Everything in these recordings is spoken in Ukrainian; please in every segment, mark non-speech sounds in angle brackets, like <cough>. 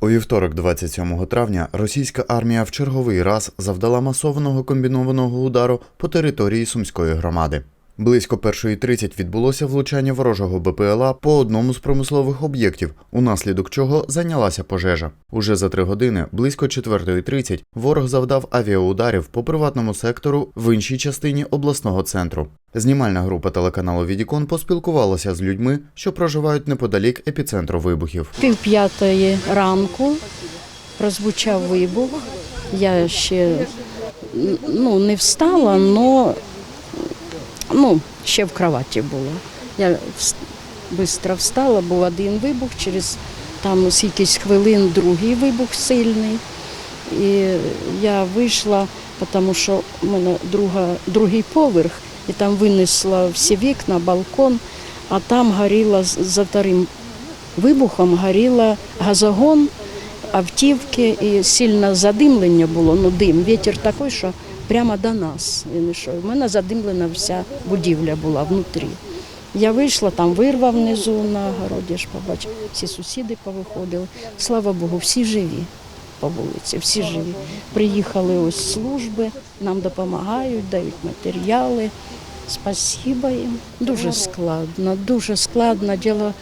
У вівторок, 27 травня, російська армія в черговий раз завдала масованого комбінованого удару по території Сумської громади. Близько 1.30 відбулося влучання ворожого БПЛА по одному з промислових об'єктів, унаслідок чого зайнялася пожежа. Уже за три години, близько 4.30, ворог завдав авіаударів по приватному сектору в іншій частині обласного центру. Знімальна група телеканалу Відікон поспілкувалася з людьми, що проживають неподалік епіцентру вибухів. Пів п'ятої ранку прозвучав вибух. Я ще ну, не встала, але ну, ще в кроваті була. Я швидко встала, був один вибух, через там скількись хвилин другий вибух сильний. І я вийшла, тому що в мене друга, другий поверх, і там винесла всі вікна, балкон, а там горіла за вторим вибухом горіла газогон, автівки і сильне задимлення було, ну дим, вітер такий, що прямо до нас він йшов. У мене задимлена вся будівля була внутрі. Я вийшла, там вирва внизу на городі, ж побачила, всі сусіди повиходили. Слава Богу, всі живі по вулиці, всі живі. Приїхали ось служби, нам допомагають, дають матеріали. Спасіба їм. Дуже складно, дуже складно. Діло,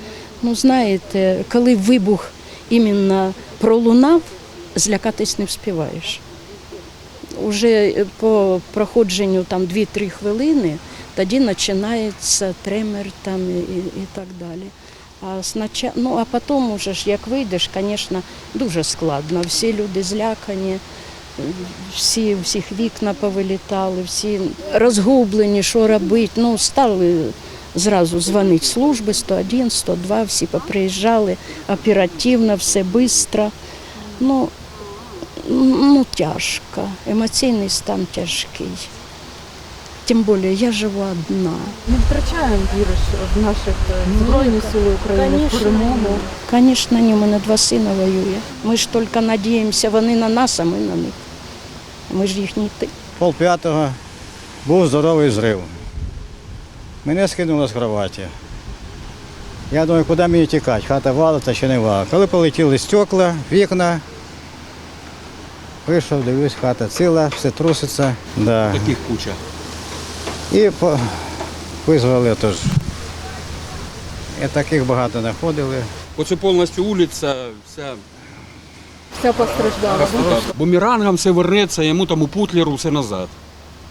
ну знаєте, коли вибух іменно пролунав, злякатись не вспіваєш. Уже по проходженню там 2-3 хвилини, тоді починається тремор там і, і так далі. А сначала, ну а потім уже ж як вийдеш, звісно, дуже складно. Всі люди злякані, всі всіх вікна повилітали, всі розгублені, що робити. Ну, стали зразу дзвонити служби 101, 102, всі поприїжджали оперативно, все швидко. Ну, ну, тяжко, емоційний стан тяжкий. Тим більше я живу одна. Не втрачаємо віри що в наших е, Збройні Сили України, в перемогу. Звісно, ні, у мене два сина воює. Ми ж тільки надіємося, вони на нас, а ми на них. Ми ж їхній тип. Пол п'ятого був здоровий зрив. Мене скинуло з кроваті. Я думаю, куди мені тікати, хата валиться чи не валиться. Коли полетіли стекла, вікна, вийшов, дивлюсь, хата ціла, все труситься. Да. Таких куча. І по... визвали теж. І таких багато знаходили. Оце повністю вулиця, вся Вся постраждала. бумерангом все вернеться, йому там у путлеру все назад.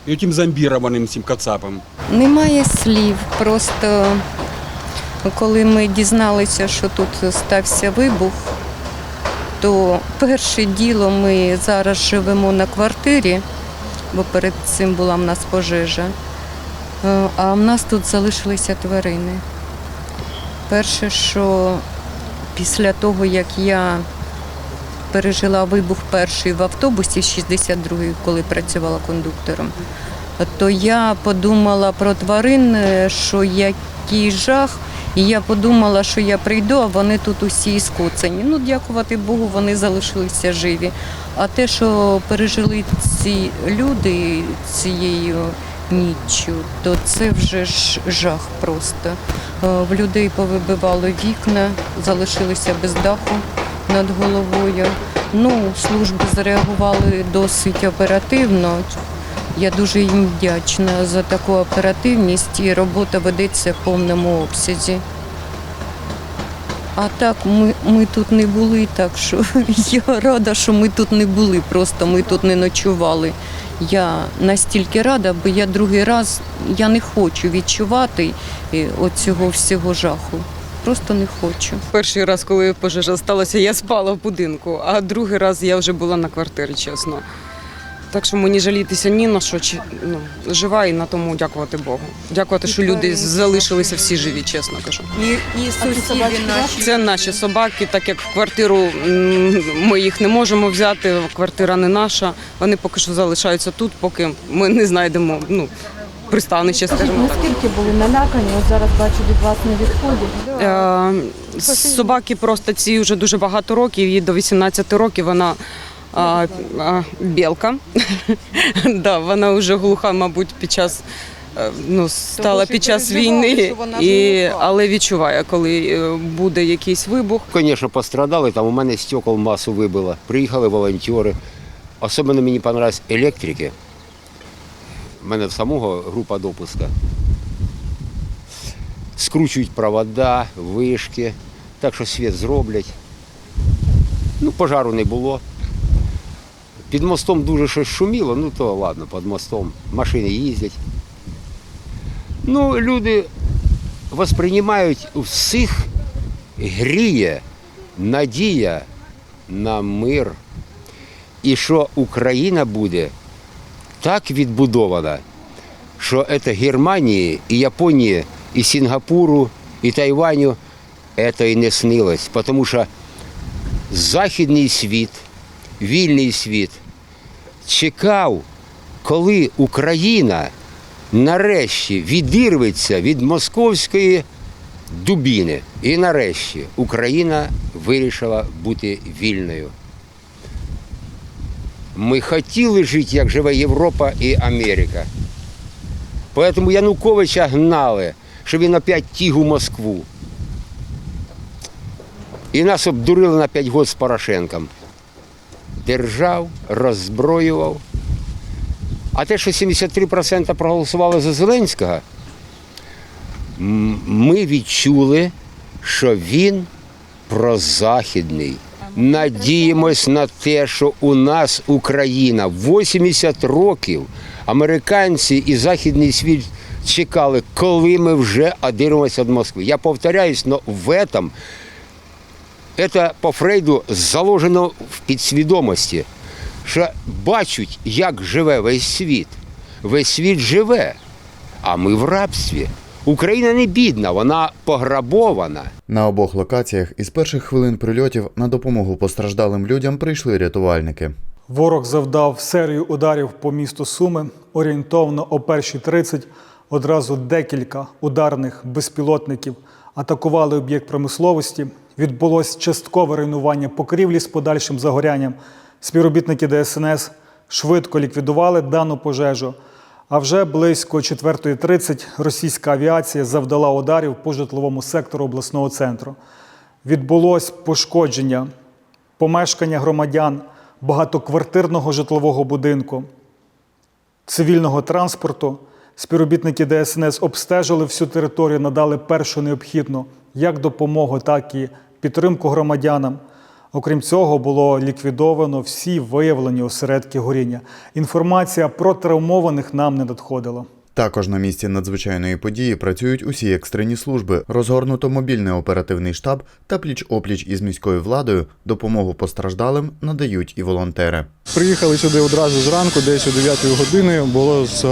І тим зомбірованим цим кацапом. Немає слів. Просто коли ми дізналися, що тут стався вибух, то перше діло ми зараз живемо на квартирі, бо перед цим була в нас пожежа. Е, А в нас тут залишилися тварини. Перше, що після того, як я пережила вибух перший в автобусі 62-й, коли працювала кондуктором, то я подумала про тварин, е, що який жах. І я подумала, що я прийду, а вони тут усі скоцані. Ну, дякувати Богу, вони залишилися живі. А те, що пережили ці люди цією ніччю, то це вже ж жах просто. Е, В людей повибивало вікна, залишилися без даху над головою. Ну, служби зреагували досить оперативно. Я дуже їм вдячна за таку оперативність і робота ведеться в повному обсязі. А так ми, ми тут не були, так що <laughs> я рада, що ми тут не були, просто ми тут не ночували. Я настільки рада, бо я другий раз я не хочу відчувати е, оцього всього жаху. Просто не хочу. Перший раз, коли пожежа сталася, я спала в будинку, а другий раз я вже була на квартирі, чесно. Так що мені жалітися ні на що, чи- ну, жива і на тому дякувати Богу. Дякувати, що люди залишилися всі живі, чесно кажу. І, і сусіди наші. Це наші собаки, так як в квартиру ми їх не можемо взяти, квартира не наша. Вони поки що залишаються тут, поки ми не знайдемо ну, пристанище, скажімо так. Наскільки були налякані, от зараз бачу від вас не відходять. Е, Собаки просто ці вже дуже багато років, їй до 18 років вона а, а, білка. <laughs> да, вона вже глуха, мабуть, під час е, ну, стала під час війни, і, але відчуває, коли е, буде якийсь вибух. Звісно, пострадали, там у мене стекол масу вибило. Приїхали волонтери. Особливо мені понравились електрики. У мене в самого група допуска. Скручують провода, вишки, так що світ зроблять. Ну, пожару не було. Під мостом дуже щось шуміло, ну то ладно, під мостом. Машини їздять. Ну, люди восприймають всіх гріє надія на мир. І що Україна буде так відбудована, що це Германії, і Японії, і Сінгапуру, і Тайваню це і не снилось. Тому що західний світ, вільний світ чекав, коли Україна нарешті відірветься від московської дубіни. І нарешті Україна вирішила бути вільною. Ми хотіли жити, як живе Європа і Америка. Тому Януковича гнали, що він опять тіг у Москву. І нас обдурили на 5 років з Порошенком. Держав, роззброював. А те, що 73% проголосували за Зеленського, ми відчули, що він прозахідний. Надіємось на те, що у нас Україна 80 років. Американці і західний світ чекали, коли ми вже одирвемося від Москви. Я повторяюсь, але в этом це по Фрейду заложено в підсвідомості, що бачать, як живе весь світ. Весь світ живе, а ми в рабстві. Україна не бідна, вона пограбована. На обох локаціях із перших хвилин прильотів на допомогу постраждалим людям прийшли рятувальники. Ворог завдав серію ударів по місту Суми. Орієнтовно о 1.30 одразу декілька ударних безпілотників атакували об'єкт промисловості. Відбулось часткове руйнування покрівлі з подальшим загорянням. Співробітники ДСНС швидко ліквідували дану пожежу. А вже близько 4.30 російська авіація завдала ударів по житловому сектору обласного центру. Відбулось пошкодження помешкання громадян багатоквартирного житлового будинку, цивільного транспорту. Співробітники ДСНС обстежили всю територію, надали першу необхідну як допомогу, так і підтримку громадянам. Окрім цього, було ліквідовано всі виявлені осередки горіння. Інформація про травмованих нам не надходила. Також на місці надзвичайної події працюють усі екстрені служби, розгорнуто мобільний оперативний штаб та пліч-опліч із міською владою допомогу постраждалим надають і волонтери. Приїхали сюди одразу зранку, десь о 9 години. Було з-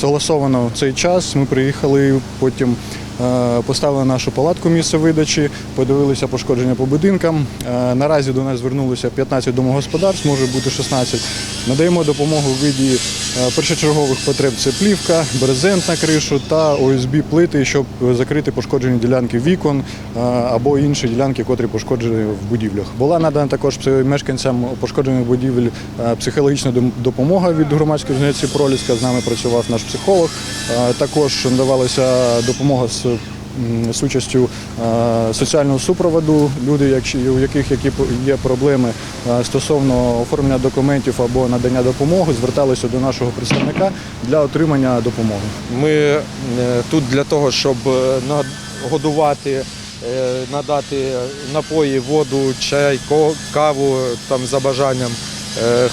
согласовано цей час. Ми приїхали, потім е, поставили нашу палатку місце видачі, подивилися пошкодження по будинкам. Е, Наразі до нас звернулося 15 домогосподарств, може бути 16. Надаємо допомогу в виді е, першочергових потреб це плівка, брезент на кришу та ОСБ плити, щоб закрити пошкоджені ділянки вікон е, або інші ділянки, котрі пошкоджені в будівлях. Була надана також мешканцям пошкоджених будівель е, психологічна допомога від громадської організації Проліска. З нами працював наш психолог. Також надавалася допомога з з участю е, соціального супроводу. Люди, якщо- у яких які є проблеми е, стосовно оформлення документів або надання допомоги, зверталися до нашого представника для отримання допомоги. Ми е, тут для того, щоб нагодувати, надати напої, воду, чай, каву там за бажанням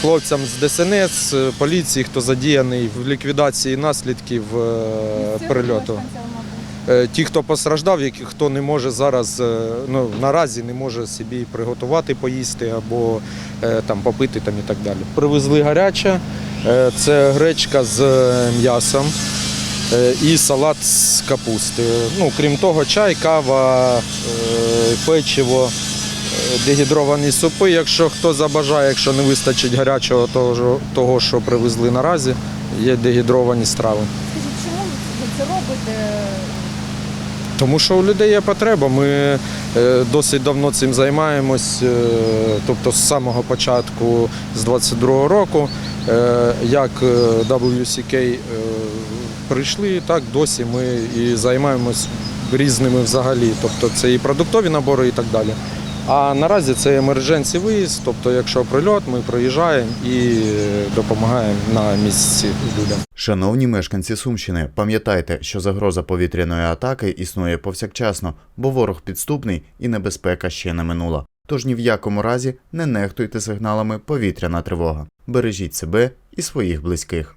хлопцям з ДСНС, поліції, хто задіяний в ліквідації наслідків прильоту. Е, Ті, хто постраждав, які хто не може зараз, е, ну наразі не може собі приготувати поїсти або е, там попити там і так далі. Привезли гаряче, це гречка з м'ясом і салат з капусти. Ну, крім того, чай, кава, печиво, дегідровані супи. Якщо хто забажає, якщо не вистачить гарячого того, того що привезли наразі, є дегідровані страви. Тому що у людей є потреба. Ми е, досить давно цим займаємось, е, тобто з самого початку, з 22-го року, е, як WCK прийшли, так досі ми і займаємось різними взагалі. Тобто це і продуктові набори, і так далі. А наразі це емердженсі виїзд, тобто, якщо прильот, ми приїжджаємо і допомагаємо на місці людям. Шановні мешканці Сумщини, пам'ятайте, що загроза повітряної атаки існує повсякчасно, бо ворог підступний і небезпека ще не минула. Тож ні в якому разі не нехтуйте сигналами повітряна тривога. Бережіть себе і своїх близьких.